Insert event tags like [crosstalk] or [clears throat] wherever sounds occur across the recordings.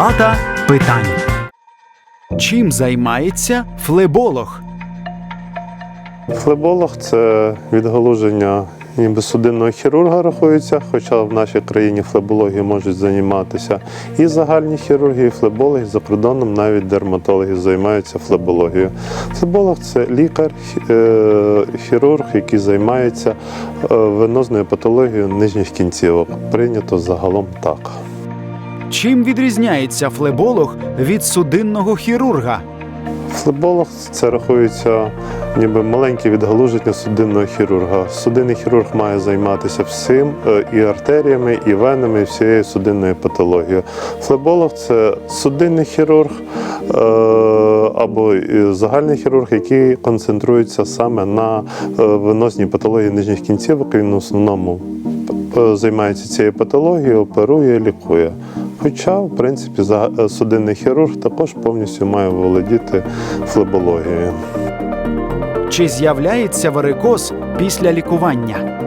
Палата питань. Чим займається флеболог? Флеболог це відгалуження ніби судинного хірурга рахується, хоча в нашій країні флебологи можуть займатися і загальні хірурги, і флебологи за кордоном навіть дерматологи займаються флебологією. Флеболог це лікар, е, хірург, який займається е, венозною патологією нижніх кінцівок. Прийнято загалом так. Чим відрізняється флеболог від судинного хірурга? Флеболог це рахується ніби маленьке відгалуження судинного хірурга. Судинний хірург має займатися всім е, і артеріями, і венами, і всією судинною патологією. Флеболог це судинний хірург е, або загальний хірург, який концентрується саме на е, венозній патології нижніх кінцівок. Він в основному займається цією патологією, оперує, лікує. Хоча, в принципі, е, судинний хірург також повністю має володіти флебологією. Чи з'являється варикоз після лікування?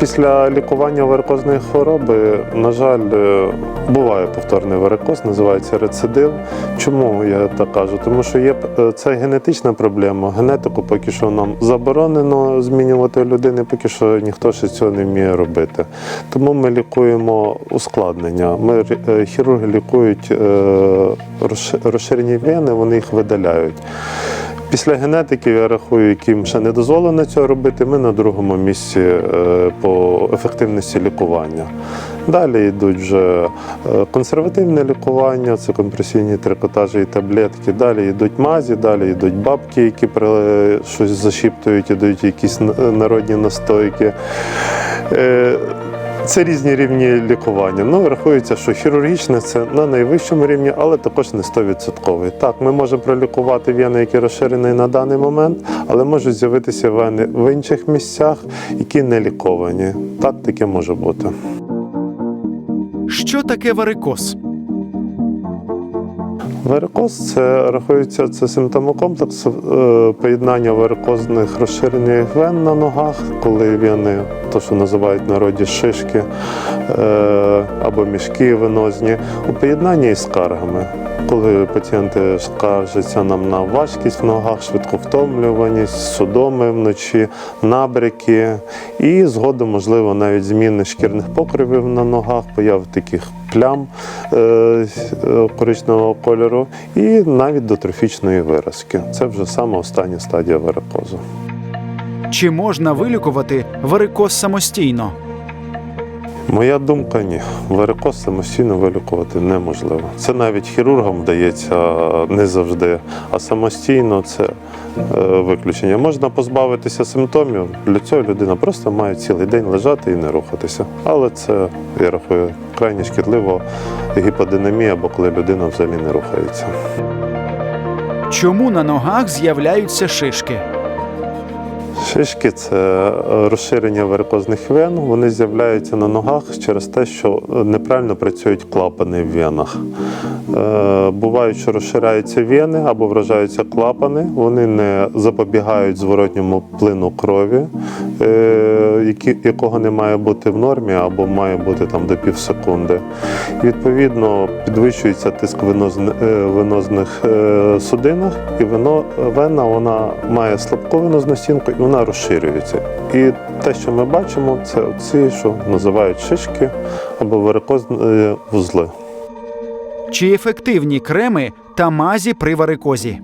Після лікування варикозної хвороби, на жаль, е, буває повторний варикоз, називається рецидив. Чому я так кажу? Тому що є е, це генетична проблема. Генетику поки що нам заборонено змінювати людини, поки що ніхто ще цього не вміє робити. Тому ми лікуємо ускладнення. Ми е, хірурги лікують розширені вени, вони їх видаляють. Після генетики, я рахую, яким ще не дозволено цього робити, ми на другому місці е, по ефективності лікування. Далі йдуть вже е, консервативне лікування, це компресійні трикотажі і таблетки. Далі йдуть мазі, далі йдуть бабки, які щось зашіптують і дають якісь народні настойки. Це різні рівні лікування. Ну, рахується, що хірургічне це на найвищому рівні, але також не 100%. Так, ми можемо пролікувати вени, які розширені на даний момент, але можуть з'явитися вени в інших місцях, які не ліковані. Так таке може бути. Що таке варикоз? Варикоз це рахується це симптомокомплекс е, поєднання варикозних розширених вен на ногах, коли вени, то що називають народі шишки е, або мішки венозні, у поєднанні із скаргами. Коли пацієнти скаржаться нам на важкість в ногах, швидковтомлюваність, судоми вночі, набряки і згодом, можливо, навіть зміни шкірних покривів на ногах, появи таких плям е, коричневого кольору, і навіть до трофічної виразки. Це вже саме остання стадія варикозу. Чи можна вилікувати варикоз самостійно? Моя думка ні. Варикоз самостійно вилікувати неможливо. Це навіть хірургам вдається не завжди, а самостійно це е, виключення. Можна позбавитися симптомів. Для цього людина просто має цілий день лежати і не рухатися. Але це, я рахую, крайні шкідливо гіподинамія, або коли людина взагалі не рухається. Чому на ногах з'являються шишки? Шишки це е, розширення варикозних вен. Вони з'являються на ногах через те, що неправильно працюють клапани в венах. Е, Бувають, що розширяються вени або вражаються клапани, вони не запобігають зворотньому плину крові, е, якого не має бути в нормі, або має бути там до пів секунди. Відповідно, підвищується тиск венозн- венозних судинах, і вена вона має слабку венозну стінку вона розширюється. І те, що ми бачимо, це ці, що називають шишки або варикозні е, вузли. Чи ефективні креми та мазі при варикозі?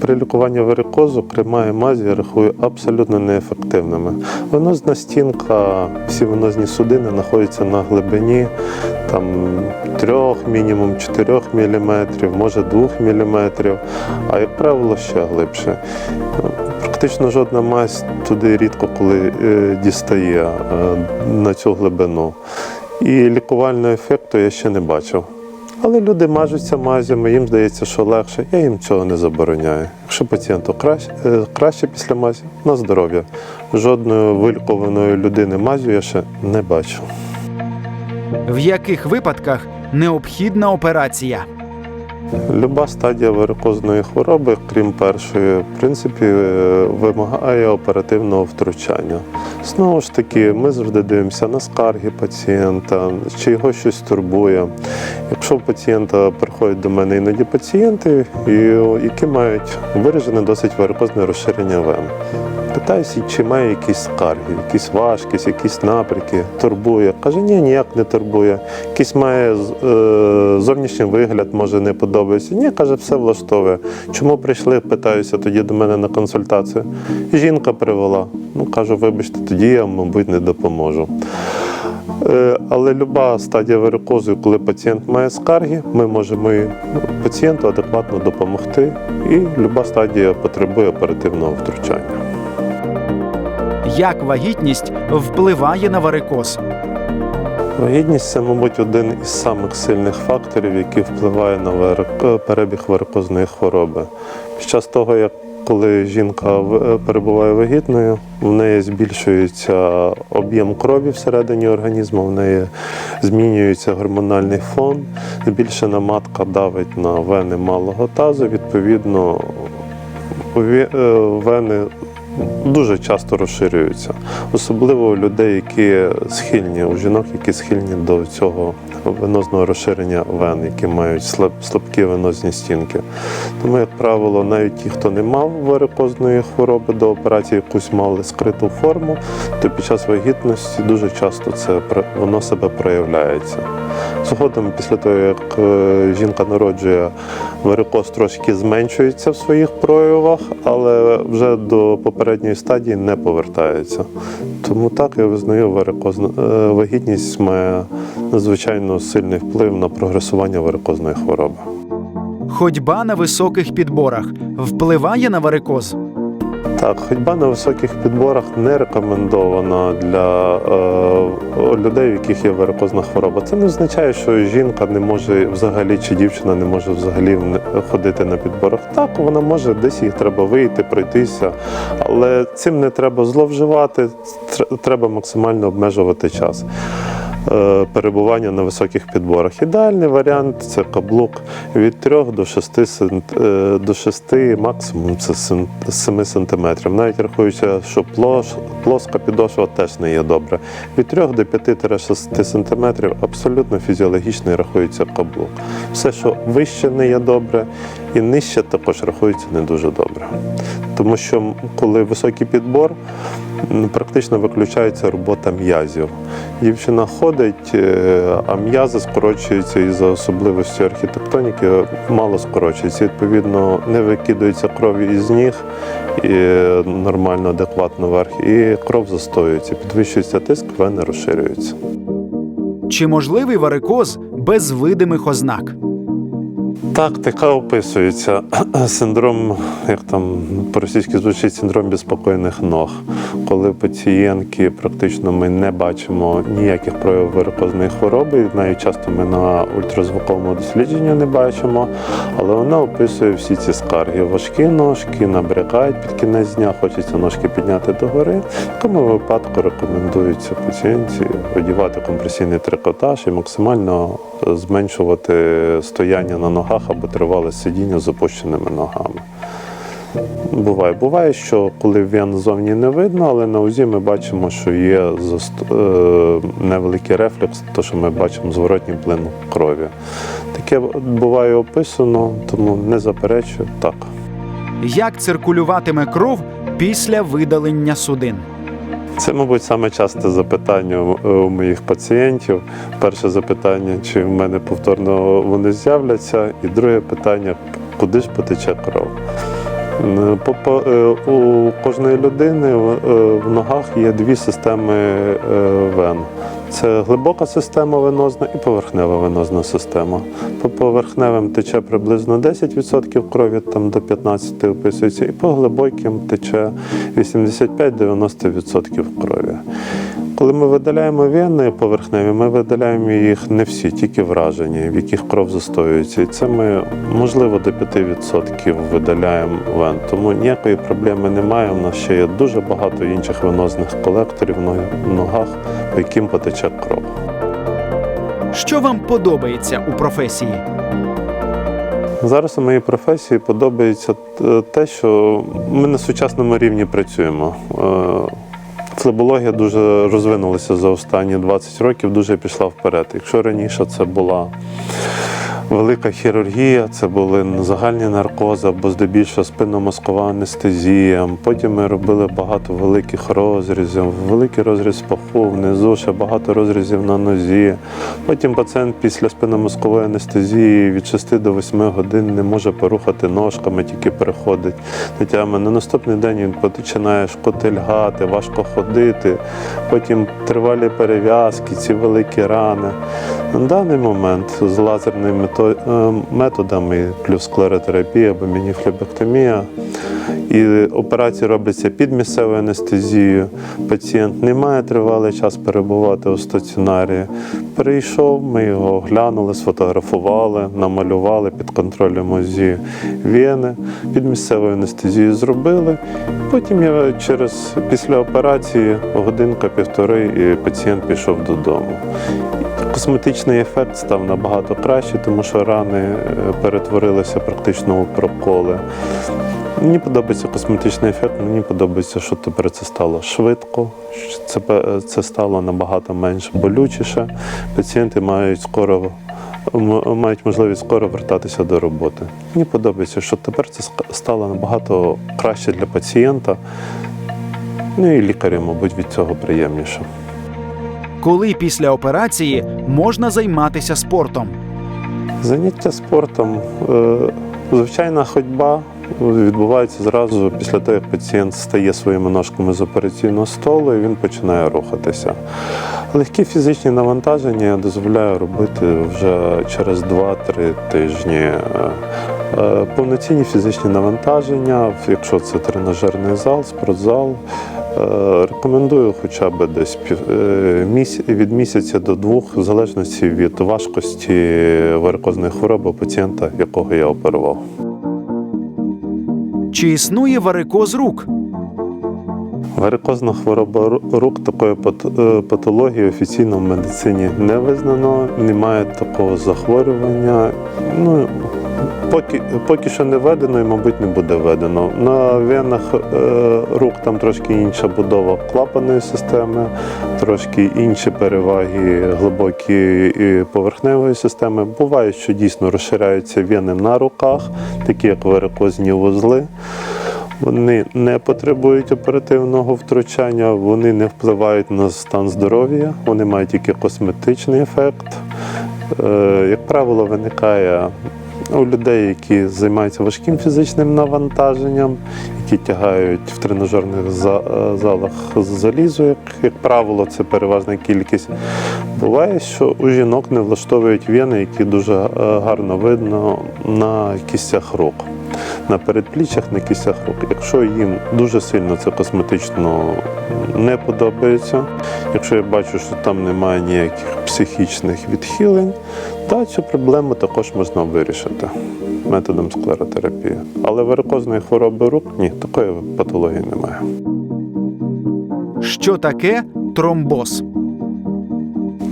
При лікуванні варикозу крема і мазі я рахую абсолютно неефективними. Венозна стінка, всі венозні судини знаходяться на глибині там, 3, мінімум 4 мм, може 2 мм, а як правило ще глибше. Практично жодна мазь туди рідко коли е, дістає е, на цю глибину. І лікувального ефекту я ще не бачив. Але люди мажуться мазями, їм здається, що легше. Я їм цього не забороняю. Якщо пацієнту краще, краще після мазі, на здоров'я. Жодної вилікованої людини мазю я ще не бачив. В яких випадках необхідна операція? Люба стадія варикозної хвороби, крім першої, в принципі, е, вимагає оперативного втручання. Знову ж таки, ми завжди дивимося на скарги пацієнта, чи його щось турбує. Якщо у пацієнта приходять до мене іноді пацієнти, які мають виражене досить варикозне розширення вен. Питаюся, чи має якісь скарги, якісь важкість, якісь напряки, турбує. Каже, ні, ніяк не турбує. Якийсь має е, зовнішній вигляд, може не подобається. Ні, каже, все влаштовує. Чому прийшли? Питаюся тоді до мене на консультацію. Жінка привела. Ну кажу, вибачте, тоді я, мабуть, не допоможу. Е, Але люба стадія варикозу, коли пацієнт має скарги, ми можемо і пацієнту адекватно допомогти, і люба стадія потребує оперативного втручання. Як вагітність впливає на варикоз? Вагітність це, мабуть, один із самих сильних факторів, який впливає на перебіг варикозної хвороби. Під час того, як коли жінка в- перебуває вагітною, в неї збільшується об'єм крові всередині організму, в неї змінюється гормональний фон, збільшена матка давить на вени малого тазу, відповідно, е, вени дуже часто розширюються, особливо у людей, які схильні, у жінок, які схильні до цього венозного розширення вен, які мають слаб, слабкі венозні стінки. Тому, як правило, навіть ті, хто не мав варикозної хвороби до операції, якусь мали скриту форму, то під час вагітності дуже часто це воно себе проявляється. Згодом, після того, як е, жінка народжує, варикоз трошки зменшується в своїх проявах, але вже до попередньої стадії не повертаються. Тому так я визнаю, варикозна е, вагітність має надзвичайно сильний вплив на прогресування варикозної хвороби. Ходьба на високих підборах впливає на варикоз? Так, ходьба на високих підборах не рекомендована для е, людей, у яких є варикозна хвороба. Це не означає, що жінка не може взагалі чи дівчина не може взагалі в- ходити на підборах. Так, вона може, десь їх треба вийти, пройтися, але цим не треба зловживати, треба максимально обмежувати час. Е, Перебування на високих підборах. Ідеальний варіант це каблук від 3 до 6, е, до 6 максимум це 7 сантиметрів. Навіть рахуючи, що плоска підошва теж не є добре. Від 3 до 5-6 сантиметрів абсолютно фізіологічний рахується каблук. Все, що вище не є добре, і нижче також рахується не дуже добре. Тому що коли високий підбор, практично виключається робота м'язів. Дівчина ходить, е, а м'язи скорочуються із-за особливості архітектоніки, мало скорочуються. Відповідно, не викидується кров із ніг і нормально, адекватно вверх, і кров застоюється, підвищується тиск, вени розширюються. Чи можливий варикоз без видимих ознак? Так, така описується [clears throat] синдром, як там по-російськи звучить синдром безпокійних ног, коли пацієнтки практично ми не бачимо ніяких проявів варикозної хвороби, навіть часто ми на ультразвуковому дослідженні не бачимо, але вона описує всі ці скарги. Важкі ножки, набрягають під кінець дня, хочеться ножки підняти догори. В такому випадку рекомендується пацієнтці одягати компресійний трикотаж і максимально зменшувати стояння на ногах або тривале сидіння з опущеними ногами. Буває. Буває, що коли вен зовні не видно, але на УЗІ ми бачимо, що є е, невеликий рефлекс, то що ми бачимо зворотній плин крові. Таке буває описано, тому не заперечую так. Як циркулюватиме кров після видалення судин? Це, мабуть, саме часте запитання у- у моїх пацієнтів. Перше запитання, чи в мене повторно вони з'являться, і друге питання, куди ж потече кров. Е, У кожної людини в е, ногах є дві системи е, вен. Це глибока система венозна і поверхнева венозна система. По поверхневим тече приблизно 10% крові, там до 15% описується, і по глибоким тече 85-90% крові. Коли ми видаляємо вени поверхневі, ми видаляємо їх не всі, тільки вражені, в яких кров застоюється. І це ми, можливо, до 5% видаляємо вен. Тому ніякої проблеми немає. У нас ще є дуже багато інших венозних колекторів в ногах, по яким потече кров. Що вам подобається у професії? Зараз у моїй професії подобається е, те, що ми на сучасному рівні працюємо. Флебологія дуже розвинулася за останні 20 років, дуже пішла вперед. Якщо раніше це була велика хірургія, це були загальні наркози або здебільшого спинномозкова анестезія. Потім ми робили багато великих розрізів, великий розріз паху, внизу ще багато розрізів на нозі. Потім пацієнт після спинномозкової анестезії від 6 до 8 годин не може порухати ножками, тільки переходить дитями. На наступний день він починає шкотильгати, важко ходити, потім тривалі перев'язки, ці великі рани. На даний момент з лазерними мето- е, методами, плюс склеротерапія або мініфлебектомія, і операції робляться під місцевою анестезією. Пацієнт не має тривалий час перебувати у стаціонарі. Прийшов, ми його оглянули, сфотографували, намалювали під контролем ОЗІ вени, під місцевою анестезією зробили. Потім я через після операції годинка-півтори і пацієнт пішов додому. Косметичний ефект став набагато краще, тому що рани е, перетворилися практично у проколи. Мені подобається косметичний ефект, мені подобається, що тепер це стало швидко, це, це стало набагато менш болючіше. Пацієнти мають скоро мають можливість скоро вертатися до роботи. Мені подобається, що тепер це стало набагато краще для пацієнта. Ну і лікарям, мабуть, від цього приємніше. Коли після операції можна займатися спортом? Заняття спортом, е, звичайна ходьба відбувається зразу після того, як пацієнт стає своїми ножками з операційного столу і він починає рухатися. Легкі фізичні навантаження я дозволяю робити вже через 2-3 тижні. Е, е, Повноцінні фізичні навантаження, якщо це тренажерний зал, спортзал. Рекомендую хоча б десь е, від місяця до двох, в залежності від важкості варикозної хвороби пацієнта, якого я оперував. Чи існує варикоз рук? Варикозна хвороба рук такої е, патології офіційно в медицині не визнано, немає такого захворювання. Ну, поки, поки що не введено і, мабуть, не буде введено. На венах е, рук там трошки інша будова клапаної системи, трошки інші переваги глибокі і поверхневої системи. Буває, що дійсно розширяються вени на руках, такі як варикозні вузли. Вони не потребують оперативного втручання, вони не впливають на стан здоров'я, вони мають тільки косметичний ефект. Е, Як правило, виникає у людей, які займаються важким фізичним навантаженням, які тягають в тренажерних е, залах залізо, як, як правило, це переважна кількість. Буває, що у жінок не влаштовують вени, які дуже е, гарно видно на кістях рук на передпліччях, на кістях рук. Якщо їм дуже сильно це косметично не подобається, якщо я бачу, що там немає ніяких психічних відхилень, то цю проблему також можна вирішити методом склеротерапії. Але варикозної хвороби рук ні, такої патології немає. Що таке тромбоз?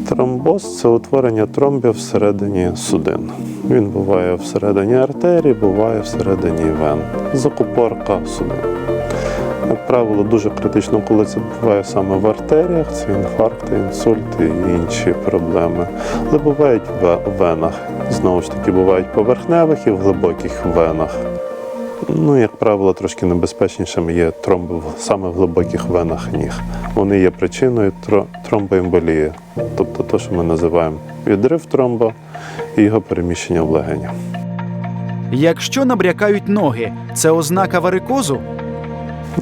Тромбоз це утворення тромбів всередині судин. Він буває всередині артерій, буває всередині вен. Закупорка судин. Як правило, дуже критично, коли це буває саме в артеріях, це інфаркти, інсульти і інші проблеми. Але бувають в венах. Знову ж таки, бувають поверхневих і в глибоких венах. Ну, як правило, трошки небезпечнішими є тромби саме в глибоких венах ніг. Вони є причиною тро- тромбоемболії, тобто те, що ми називаємо відрив тромба і його переміщення в легені. Якщо набрякають ноги, це ознака варикозу?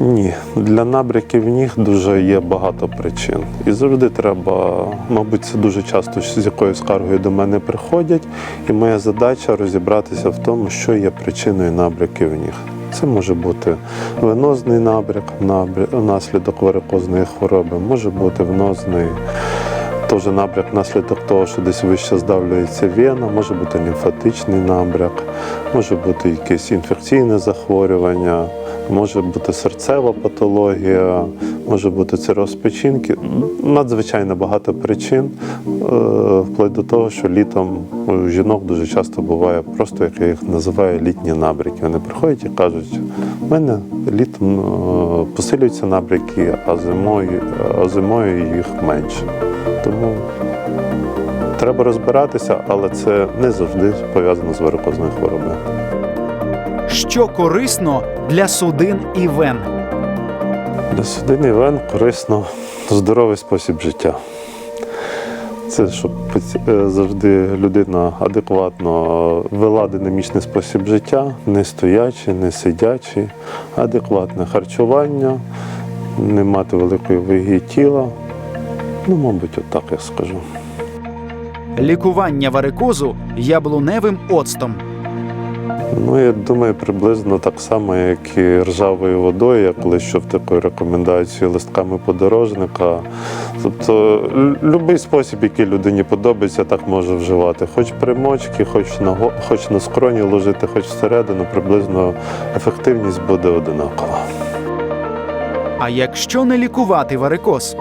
Ні, для набряків ніг дуже є багато причин. І завжди треба, мабуть, це дуже часто з якою скаргою до мене приходять, і моя задача розібратися в тому, що є причиною набряків ніг. Це може бути венозний набряк набря- внаслідок варикозної хвороби, може бути внозний теж набряк внаслідок того, що десь вище здавлюється вена, може бути лімфатичний набряк, може бути якесь інфекційне захворювання, може бути серцева патологія, може бути цироз печінки. Надзвичайно багато причин, е, вплоть до того, що літом у жінок дуже часто буває просто, як я їх називаю, літні набряки. Вони приходять і кажуть, у мене літом е, посилюються набряки, а зимою, а зимою їх менше. Тому треба розбиратися, але це не завжди пов'язано з варикозною хворобою. Що корисно для судин і вен? Для судини вен корисно здоровий спосіб життя. Це щоб е, завжди людина адекватно вела динамічний спосіб життя, не стоячий, не сидячий, адекватне харчування, не мати великої ваги тіла. Ну, мабуть, отак я скажу. Лікування варикозу яблуневим оцтом. Ну, я думаю, приблизно так само, як і ржавою водою, я колись чув таку рекомендацію листками подорожника. Тобто будь-який спосіб, який людині подобається, так може вживати. Хоч примочки, хоч на, хоч на скроні ложити, хоч всередину, приблизно ефективність буде одинакова. А якщо не лікувати варикоз?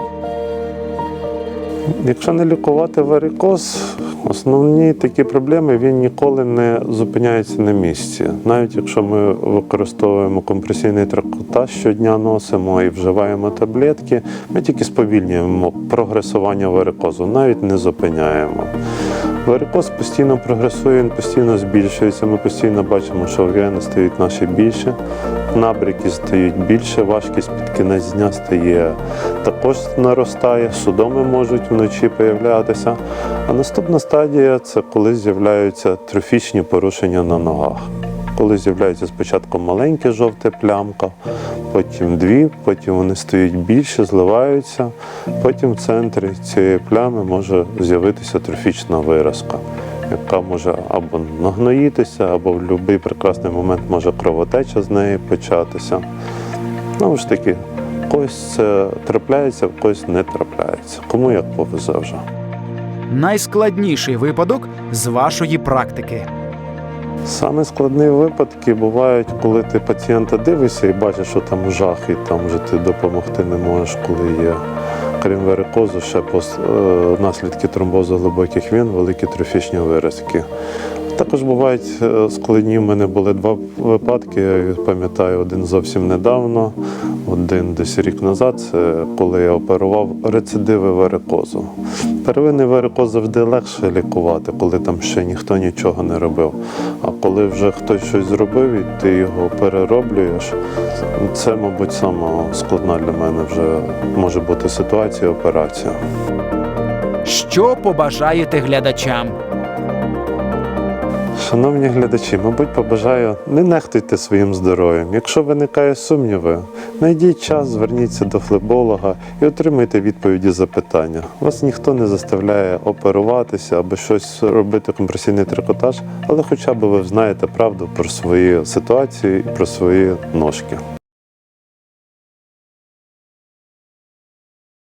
Якщо не лікувати варикоз, основні такі проблеми він ніколи не зупиняється на місці. Навіть якщо ми використовуємо компресійний тракотаж щодня носимо і вживаємо таблетки, ми тільки сповільнюємо прогресування варикозу, навіть не зупиняємо. Варикоз постійно прогресує, він постійно збільшується. Ми постійно бачимо, що вени стають наші більше, набряки стають більше, важкість під кінець дня стає також наростає, судоми можуть вночі появлятися. А наступна стадія це коли з'являються трофічні порушення на ногах. Коли з'являється спочатку маленька жовта плямка, потім дві, потім вони стають більше, зливаються. Потім в центрі цієї плями може з'явитися трофічна виразка, яка може або нагноїтися, або в будь-який прекрасний момент може кровотеча з неї початися. Знову ж таки, когось це трапляється, в когось не трапляється. Кому як повезе вже. Найскладніший випадок з вашої практики. Саме складні випадки бувають, коли ти пацієнта дивишся і бачиш, що там жах, і там вже ти допомогти не можеш, коли є, крім варикозу, ще пос- е, наслідки тромбозу глибоких він, великі трофічні виразки. Також бувають е, складні. У мене були два випадки. Я пам'ятаю, один зовсім недавно, один десь рік назад. Це коли я оперував рецидиви варикозу. Первинний варикоз завжди легше лікувати, коли там ще ніхто нічого не робив. А коли вже хтось щось зробив і ти його перероблюєш, це, мабуть, сама складна для мене вже може бути ситуація, операція. Що побажаєте глядачам? Шановні глядачі, мабуть, побажаю не нехтуйте своїм здоров'ям. Якщо виникає сумніви, знайдіть час, зверніться до флеболога і отримайте відповіді запитання. Вас ніхто не заставляє оперуватися або щось робити компресійний трикотаж, але хоча б ви знаєте правду про свою ситуацію і про свої ножки.